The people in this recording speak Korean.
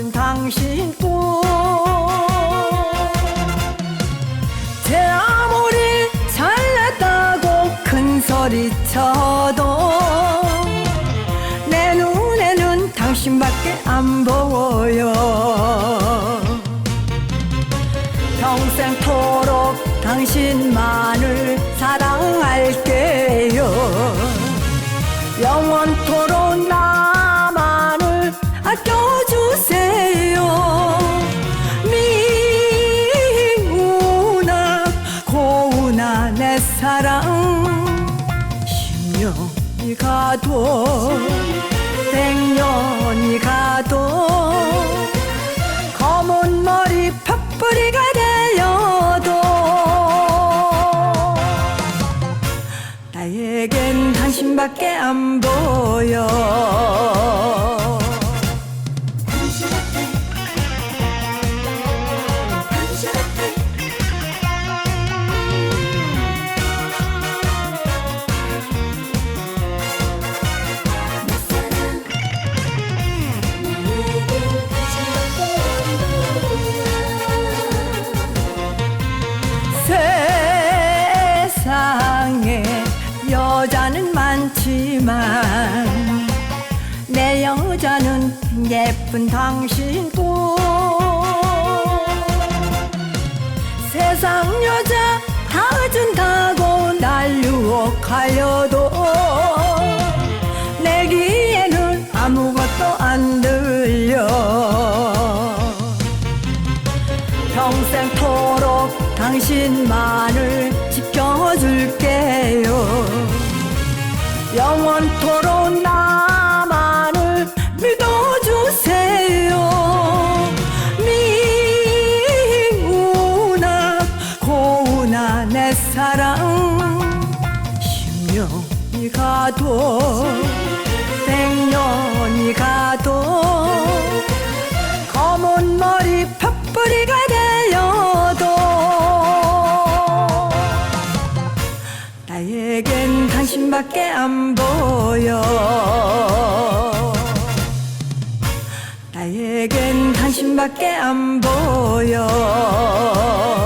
멋진 당신뿐 제 아무리 잘났다고 큰 소리 쳐도 내 눈에는 당신밖에 안 보여 평생토록 당신만을 사랑할게요. 영원토록 나 십년이 가도 백년이 가도 검은 머리 팥뿌리가 되어도 나에겐 당신밖에 안 보여 많지만 내 여자는 예쁜 당신뿐 세상 여자 다 준다고 날 유혹하여도 내 귀에는 아무것도 안 들려. 평생토록 당신만을 지켜줄게요 영원토록 나만을 믿어주세요. 미우나 고우나 내 사랑. 십년이 가도 백년 밖에 안 보여. 나에겐 당신밖에 안 보여.